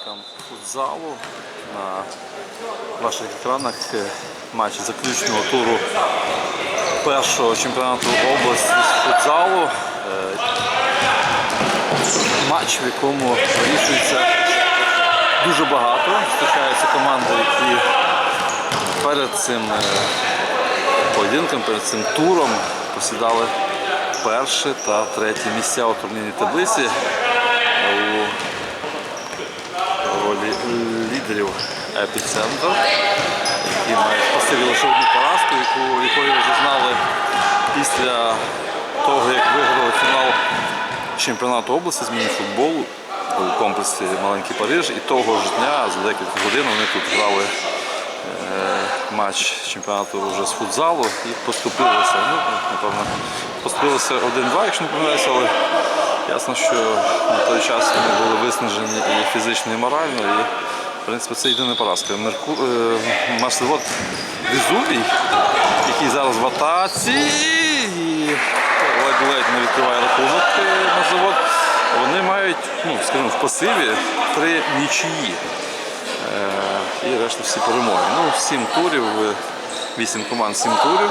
шанувальникам футзалу на ваших екранах е, матч заключного туру першого чемпіонату області з футзалу. Е, Матч, в якому вирішується дуже багато. Зустрічаються команди, які перед цим е, поєдинком, перед цим туром посідали перше та третє місця у турнірній таблиці. У ролі лідерів епіцентр, які спасибі одну поразку, яку, якої вже знали після того, як виграли фінал чемпіонату області з міні-футболу у комплексі Маленький Париж. І того ж дня за декілька годин вони тут грали е, матч чемпіонату вже з футзалу і поступилися. Ну, напевно, поступилися 1-2, якщо не помиляюся, але ясно, що на той час вони були виснажені і фізично, і морально. І, в принципі, це єдина поразка. Мерку... е, Марселот Везувій, який зараз в атаці і ледь-ледь не відкриває рахунок е, на завод. Вони мають, ну, скажімо, в пасиві три нічиї. Е, і решта всі перемоги. Ну, 7 турів, 8 команд, 7 турів.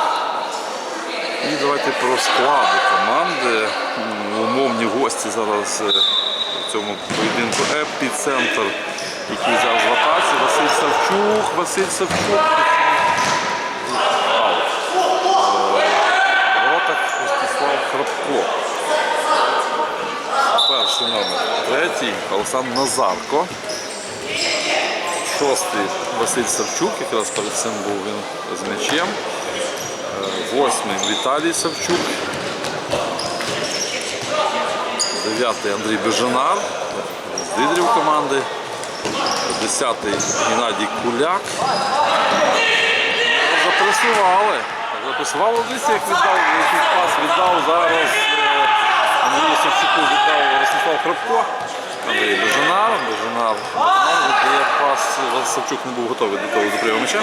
І давайте про склади команди. Умовні гості зараз е, цьому поєдинку епіцентр, який зараз в атаці. Василь Савчук, Василь Савчук. Е, воротах Ростислав Храпко. Перший номер. Третій Олександр Назарко. Шостий Василь Савчук, якраз перед цим був він з м'ячем. Е, Восьмий Віталій Савчук. Дев'ятий Андрій Бежанар з лідерів команди. Десятий Геннадій Куляк. Запресували. Запресували дивіться, як віддав, який пас віддав зараз. е, Андрію Савчуку віддав Ростислав Храпко. Андрій Бежанар, Бежанар, віддає пас. Савчук не був готовий до того до прийому м'яча.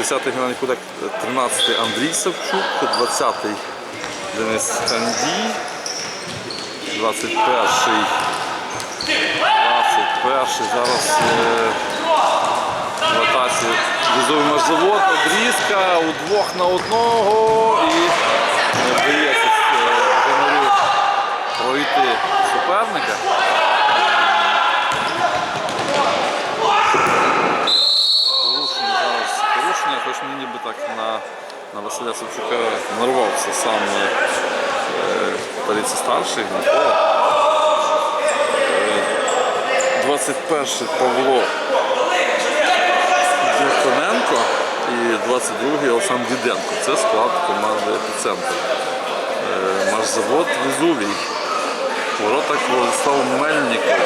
10-й Геннадій Куляк, 13-й Андрій Савчук, 20-й Денис Хандій, 21-й 21-й зараз е, в атаці візовий маршзавод, обрізка удвох на одного. І не вдається е, пройти суперника. Порушення зараз порушення, хоч мені ніби так на, на Василя Савчука нарвався сам Микола. Е, 21-й Павло Дяконенко і 22-й Олександр Діденко. Це склад команди епіцентр. Е, Машзавод Везувій. В воротах Владислав Мельников,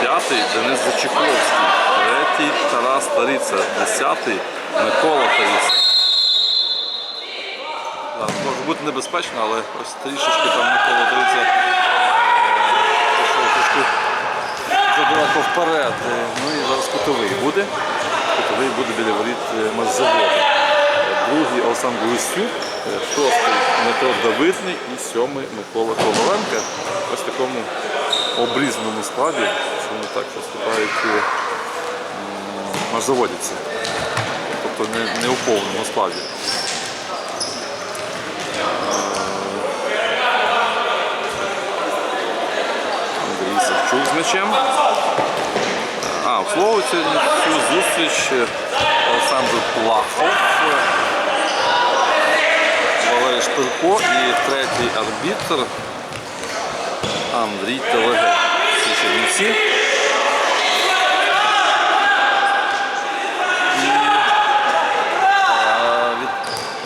п'ятий Денис Зачіковський, третій Тарас Таріця, десятий Микола Таріця. Небезпечно, але ось трішечки там Микола е, пішов вперед. Ну і зараз кутовий буде. Кутовий буде біля воріт е, Е, Другий Олександр Лисюк, е, шостий Дмитро Давидний і сьомий Микола Коваленко. Ось в такому обрізаному складі, що вони так виступають і м, машзаводяться. Тобто не, не у повному складі. Андрій Савчук. А, обслуговують цю зустріч е, Олександр Плахов, е, Валерій Шпирко і третій арбітр Андрій Телегей. Е,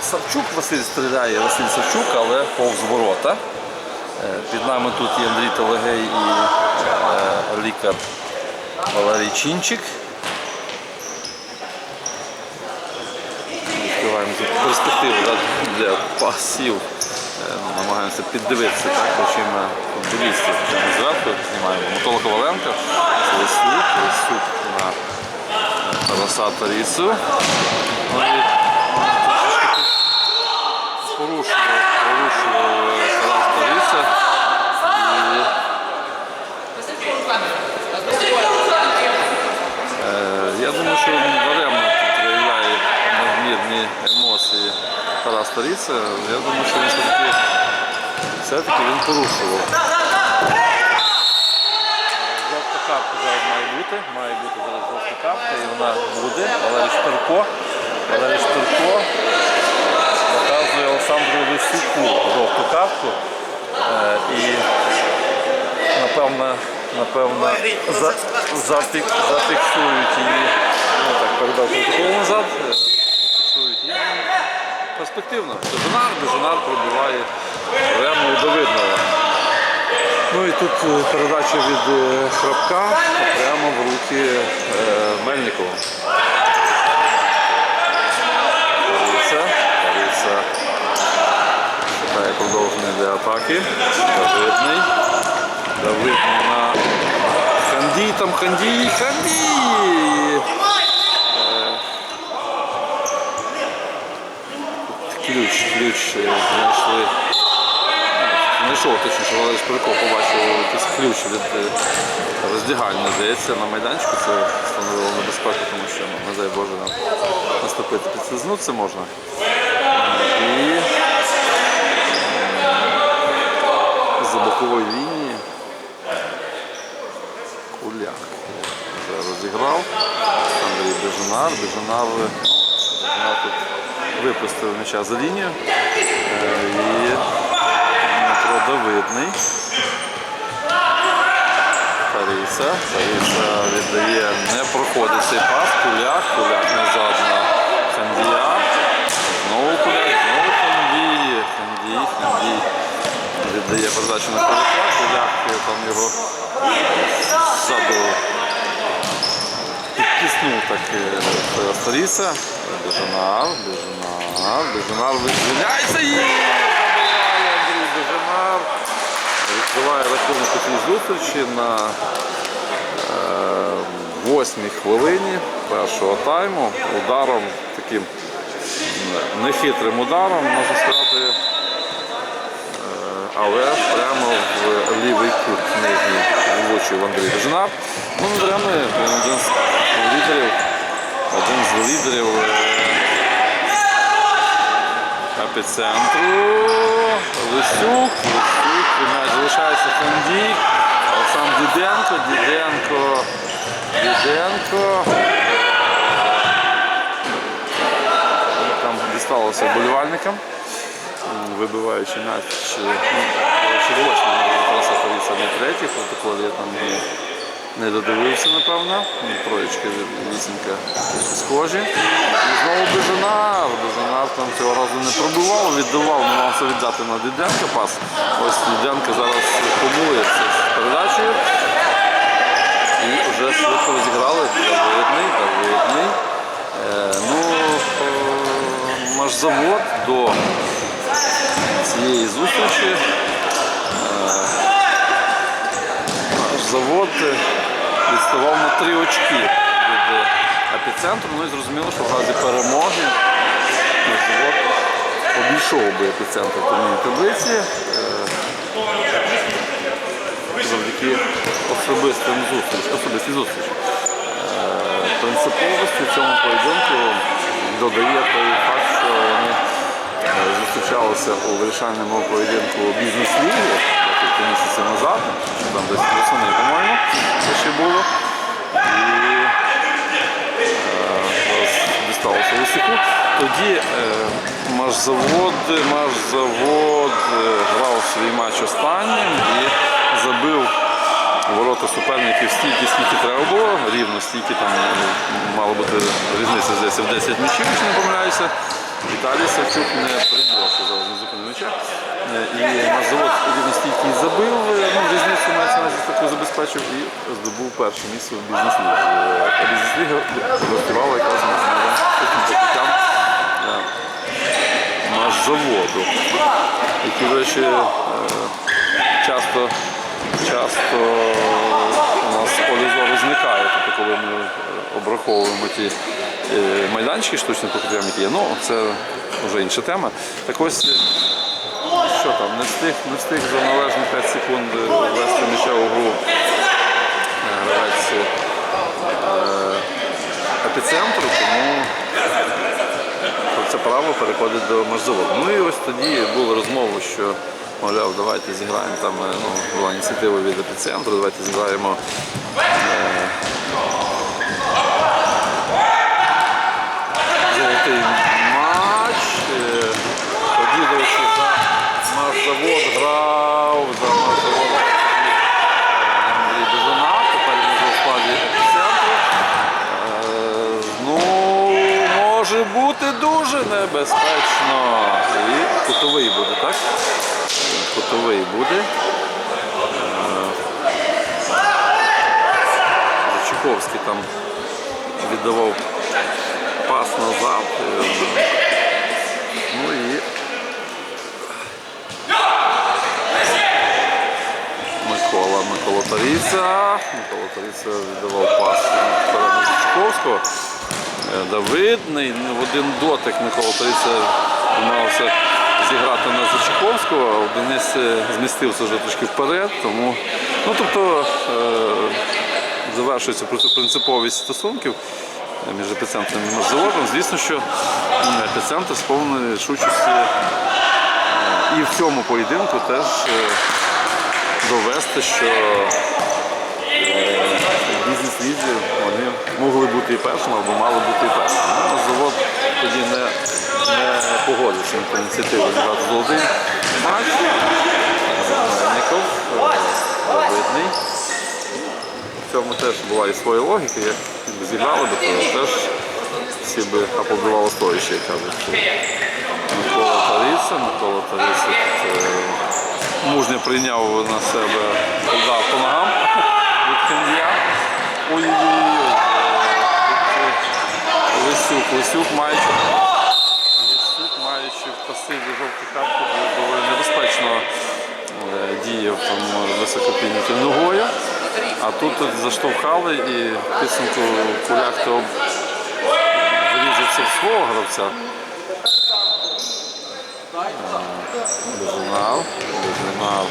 Савчук Василь стріляє, Василь Савчук, але повз ворота. Під нами тут є Андрій Телегей і лікар Валерій Чинчик. Відкриваємо перспективу для пасів. Е, Намагаємося піддивитися так, очима футболістів. Ми зверху знімаємо Микола Коваленко, Лисюк, Лисюк на е, Тараса Тарісу. Ну що даремно проявляє надмірні емоції Тарас Таріця, я думаю, що він все-таки все-таки він порушував. Жовта капка зараз має бути, має бути зараз жовта капка і вона буде, але Штурко, але Штурко показує Олександру Лисюку жовту капку. І напевно, напевно, зафіксують її. Так, передав протокол назад. Фіксують її. Перспективно. Бежанар, Бежанар пробиває прямо до видного. Ну і тут е, передача від е, Храпка прямо в руки е, Мельникова. Шукає продовження для атаки. Давидний. Давидний на Ханді, там Ханді, Ханді! Ключ, ключ е, знайшли. Знайшов точніше, Валерій Шпирко побачив якийсь ключ від е, роздягальні, здається, на майданчику це становило небезпеку, тому що, ну, не дай Боже, нам наступити. Підслизнутися можна. І е, за бокової лінії Куляк розіграв. Андрій Бежанар. Бежанар, випустив м'яча за лінію. Е, І Дмитро Давидний. Тариса. Тариса віддає, не проходить цей пас. Куляк, Куляк назад на Хандія. Знову Куляк, знову Хандій. Хандій, Хандій. Віддає передачу на Куляка. Куляк там його ззаду підтиснув так е, Старіса. Бежанар, Бежанар, Бежанар відзвіляється і забиває Андрій Бежанар. Відкриває рахунок у зустрічі на е, восьмій хвилині першого тайму ударом таким нехитрим ударом, можна сказати, е, але прямо в лівий кут нижній влучив Андрій Бежанар. Ну, не даремно, він один з лідерів, один з лідерів е, епіцентру. Лисюк, Лисюк, м'яч залишається Фандій, Олександр Діденко, Діденко, Діденко. Там дісталося вболівальникам, м, вибиваючи м'яч ну, чи восьмий, Фаріса не третій, протокол я там не додивився, напевно. Ну, Троєчки вісімка схожі. І знову Бежанар. Бежанар там цього разу не пробивав, віддавав, намагався віддати на Діденка пас. Ось Діденко зараз помилується з передачею. І вже швидко розіграли. Давидний, Давидний. Е, ну, е, Машзавод до цієї зустрічі. Е, Машзавод е, відставав на три очки від е, епіцентру. Ну і зрозуміло, що в разі перемоги Машзавод обійшов би епіцентр турнірній таблиці. Е, завдяки особистим зустріч, особистій зустрічі. Е, Принциповості в цьому поєдинку додає той факт, що вони зустрічалися у вирішальному поєдинку бізнес-ліги місяців назад, там десь восени, по-моєму, це ще було. І зараз дісталося Лисюку. Тоді е, Машзавод, Машзавод е, грав свій матч останнім і забив ворота суперників стільки, скільки треба було, рівно стільки там е, мало бути різниця здається в 10 м'ячів, якщо не помиляюся. Віталій Савчук не прибувався зараз не зупинив м'яча. Е, І Машзавод рівно стільки і забив, е, ну, різницю мається на таку забезпечив і здобув перше місце в бізнес-лігі. Е, бізнес-ліга гостювала якраз на покриттям наш заводу, які, до речі, часто, часто у нас полі зору зникає, тобто коли ми обраховуємо ті майданчики штучних покриттям, які є. Ну, це вже інша тема. Так ось, е, що там, не встиг, не встиг за належні 5 секунд е, ввести м'яча у гру е, гравець е, епіцентру, тому це право переходить. до Межзаводу. Ну і ось тоді були розмови, що мовляв, давайте зіграємо там, е, ну, була ініціатива від епіцентру, давайте зіграємо е, золотий матч. Е, Тоді, до речі, за Машзавод грав, за Машзавод грав тоді, е, Андрій Бежанак, тепер він вже у складі епіцентру. Е, Ну, може бути дуже небезпечно. І буде, так? Кутовий буде. Е, Чуковський там віддавав пас назад. Е, Ну і Микола, Микола Таріця. Микола Таріця віддавав пас на Зачковського. Е, Давидний ну, в один дотик Микола Таріця намагався зіграти на Зачковського, а Денис е, змістився вже трошки вперед, тому ну, тобто, е, завершується просто принциповість стосунків між епіцентром і Морзаводом. Звісно, що епіцентр сповнений рішучості е, і в цьому поєдинку теж довести, що бізнес-лізі вони могли бути і першими або мали бути і першими. Ну, завод тоді не, не ту ініціативу зіграти золотий матч. Мельников, е, В цьому теж була і своя логіка, як зіграли би, то теж всі би аплодували стоячи, як кажуть. Микола Таріса, Микола Таріса е, мужньо прийняв на себе удар по ногам від Кендія. Ой-ой-ой. е, Лисюк, Лисюк маючи. Маючи в пасиві картку, небезпечно е, діяв там високо ногою. А тут заштовхали і в підсумку куляк то врізався в свого гравця. Безунав, безунав.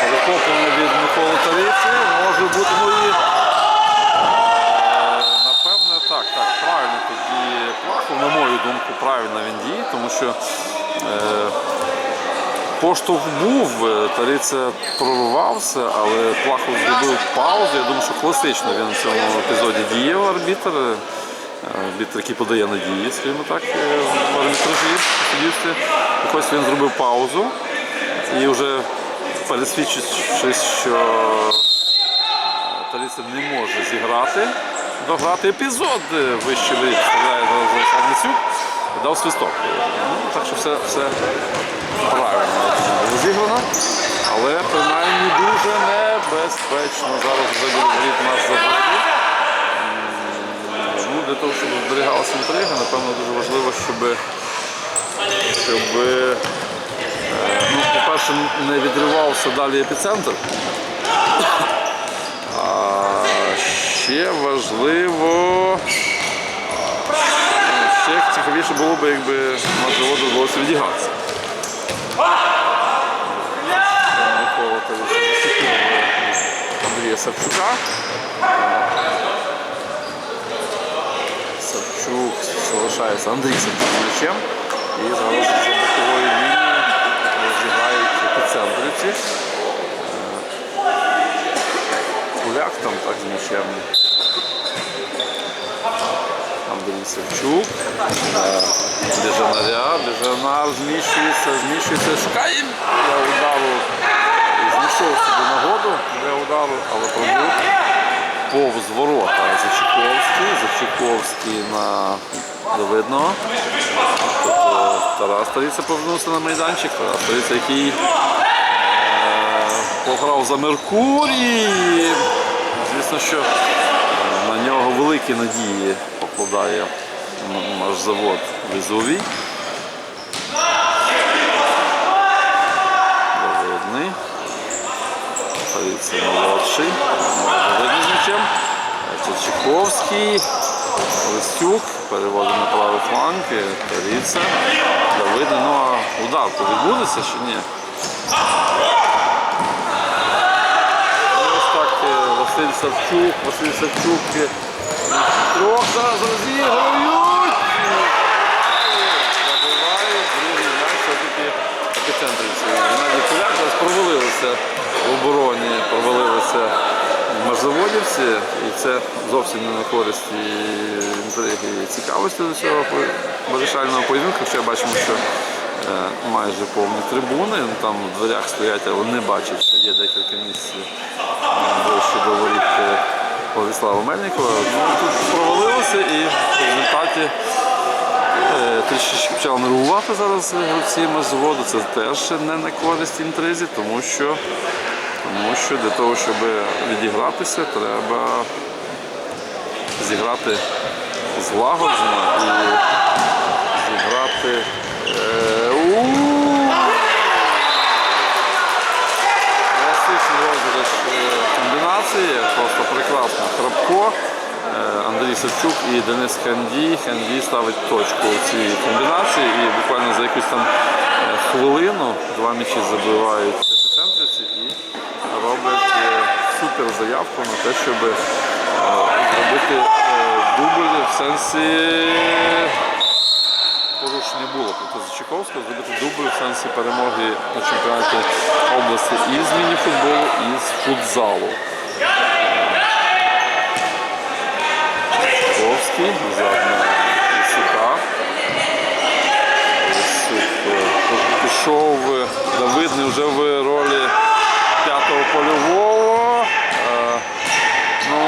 Перехоплення від Миколи Таріці може бути, ну і е, напевне так, так, правильно тут діє Плахов, на мою думку, правильно він діє, тому що е, поштовх був, е, Таріця прорвався, але Плахов зробив паузу. Я думаю, що класично він в цьому епізоді діяв арбітр. Е, Арбітр, який подає надії, скажімо так, е, в арбітражі суддівстві. Ось він зробив паузу і вже пересвідчившись, що Таріця не може зіграти, дограти епізод е, вище вставляє зараз дав свисток. Ну, так що все, все правильно було зіграно, але принаймні дуже небезпечно. Зараз вже воріт наш заводі. Ну, для того, щоб зберігалася інтрига, напевно, дуже важливо, щоб, щоб е, ну, по-перше, не відривався далі епіцентр. А ще важливо, ще цікавіше було б, якби вдалося відігратися. Микола Андрія Савчука. Савчук залишається Андрій Савчук. І зараз за бокової лінії розіграють епіцентрівці. Е, Куляк там так з м'ячем. Андрій Савчук. Е, Дежанаря. Дежанар зміщується, зміщується, шукає для удару. Знайшов собі нагоду для удару, але пробув повз ворота Зачаковський, Зачаковський на Давидного. Тобто Тарас Стариця повернувся на майданчик, Тарас Стариця, який е, пограв за Меркурій. Звісно, що на нього великі надії покладає наш завод Візовій. Давидний. Стариця молодший. Давидний з. Чечаковський, Лисюк, переводить на правий фланг, Таріця, Давидний. Ну а удар то відбудеться чи ні? Василь Савчук, Василь Савчук. Трьох зараз розігрують. Забивають другий м'яч все-таки. Геннадій Куляк зараз провалилися в обороні, провалилися мерзоводівці. І це зовсім не на користь і, і цікавості до цього вирішального поєдинку, хоча бачимо, що е, майже повні трибуни. Там в дверях стоять, але не бачать, що є декілька місць до воріт е, Владислава Мельникова. Ну, тут провалилося і в результаті Е, Трішечки почали нервувати зараз гравці заводу. Це теж не на користь інтризі, тому що, тому що для того, щоб відігратися, треба зіграти злагоджено і зіграти. Е, у- Класичний розіграш е, комбінації, просто прекрасно. Е, Андрій Савчук і Денис Ханді. Ханді ставить точку у цій комбінації і буквально за якусь там е, хвилину два м'ячі забивають епіцентрівці і роблять е, супер заявку на те, щоб зробити дубль в сенсі порушення було проти Зачаковського, зробити дубль в сенсі перемоги на чемпіонаті області і з міні-футболу, і з футзалу. Зачаковський, задна Ісука. Е, пішов е, Давидний вже в ролі п'ятого польового. Е, Ну,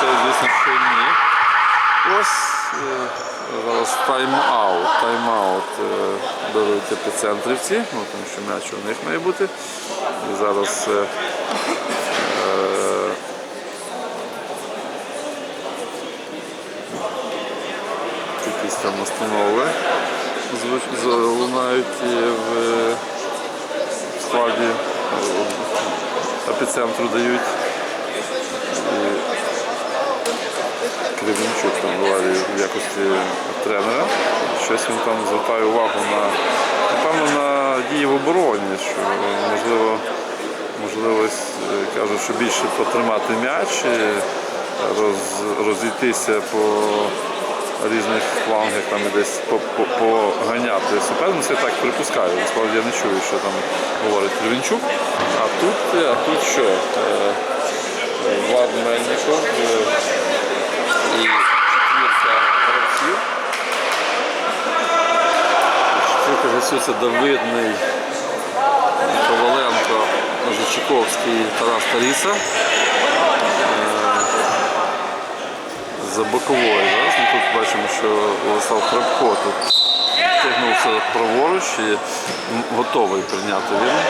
це, звісно, що ні. Ось зараз тайм-аут. Тайм-аут беруть епіцентрівці, ну, тому що м'яч у них має бути. І зараз е, е, якісь там настанови залунають в складі е, епіцентру дають. Кривенчук там говорить в якості тренера. Щось він там звертає увагу на, напевно, на дії в обороні, що можливо, можливо е, кажуть, що більше потримати м'яч, роз, розійтися по різних флангах там десь по- по- поганяти суперницю. Я так припускаю. Насправді я не чую, що там говорить Кривенчук. А тут, а тут що? Е, Влад Мельников. е, і четвірка гравців. Четвірка гравців це Давидний, Коваленко, Зачаковський, Тарас Таріса. Е, За боковою. Зараз ми тут бачимо, що Владислав Крапко тут тягнувся праворуч і готовий прийняти він е,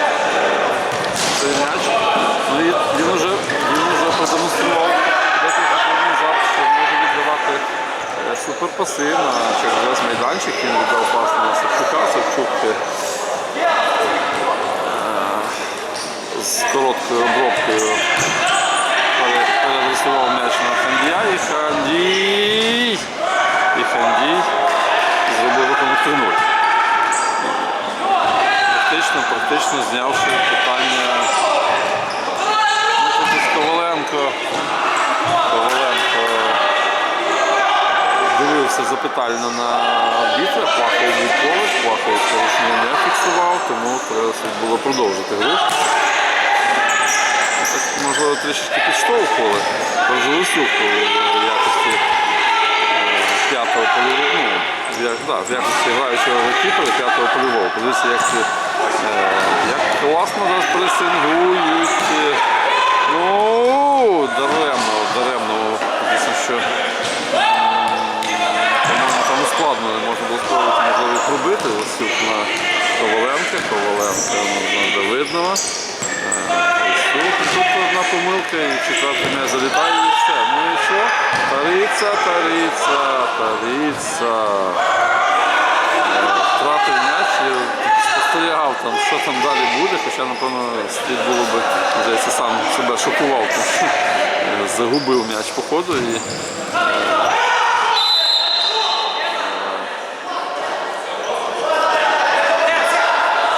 цей м'яч. Ну і він уже, він уже продемонстрував назад, що може віддавати е, суперпаси на через весь майданчик. Він віддав пас на Савчука. Савчук е, з короткою обробкою пере- Хандія і Хандій. І Хандій зробив рахунок 3-0. Практично, практично знявши питання. Тут Коваленко. Коваленко дивився запитально на арбітра, плакав був поруч, плакав порушення не фіксував, тому треба було продовжити гру. Можливо, трішечки підштовхували. Розголосюк в якості е, п'ятого польового, ну, як- да, в якості граючого голкіпера п'ятого польового. Подивіться, як, е, як класно зараз пресингують. е, Ну, даремно, даремно. Звісно, що там ускладно не можна було спробувати можливо пробити. Лосюк на Коваленка, Коваленка на Давидного. Тут одна помилка і четвертий м'яч залітає і все. Ну і що? Тариця, тариця, тариця. Втратив м'яч і спостерігав там, що там далі буде, хоча, напевно, слід було би, здається, сам себе шокував, загубив м'яч по ходу і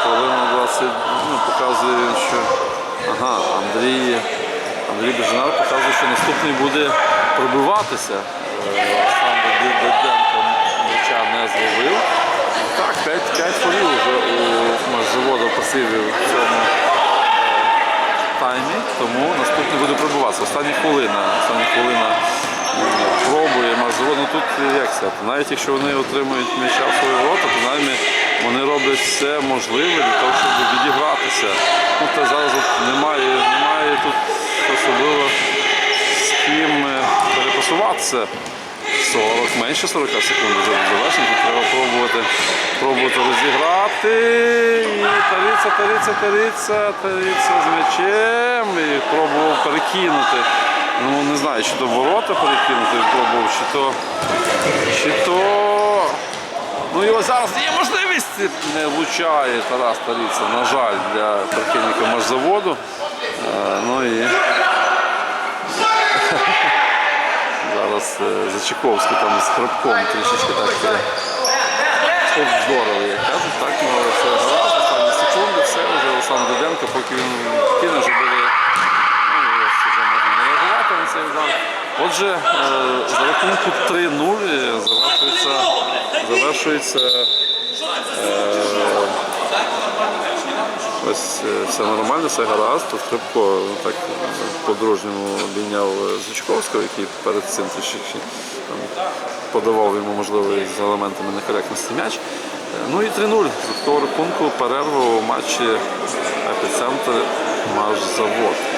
хвилина 20 ну, показує, що ага, Андрій, Андрій Бежанар показує, що наступний буде пробиватися. Е, Ді- Диденко м'яча не зловив. Так, 5, 5 фолів вже у заводу пасивів в цьому е, тому наступний буде пробуватися. Остання хвилина. Остання хвилина пробує Марзавод. Ну тут як сказати, навіть якщо вони отримують м'яча в свої ворота, то навіть все можливе для того, щоб відігратися. Ну, та зараз от немає, немає тут особливо з ким е, перепасуватися. 40, менше 40 секунд завершення. Тут треба пробувати, пробувати розіграти. І тариця, тариця, тариця, тариця з м'ячем. І пробував перекинути. Ну не знаю, чи то ворота перекинути пробував, чи то. Чи то. Ну і ось зараз є можливість, не влучає Тарас Тариця, на жаль, для прихильника Машзаводу. Е, Ну і Зараз е, Зачаковський там з хребком трішечки так е, обздорили, як кажуть, так, ну все останні секунди, все, вже Олександр Диденко, поки він кине, вже ну вже можна не реагувати на цей удар. Отже, за рахунку 3-0 завершується, завершується Ось е, все нормально, все гаразд. Тут Хребко ну, так по-дружньому обійняв е, Зучковського, який перед цим трішки подавав йому, можливо, з елементами некоректності м'яч. Е, Ну і 3-0 з такого рахунку перерву у матчі епіцентр Машзавод.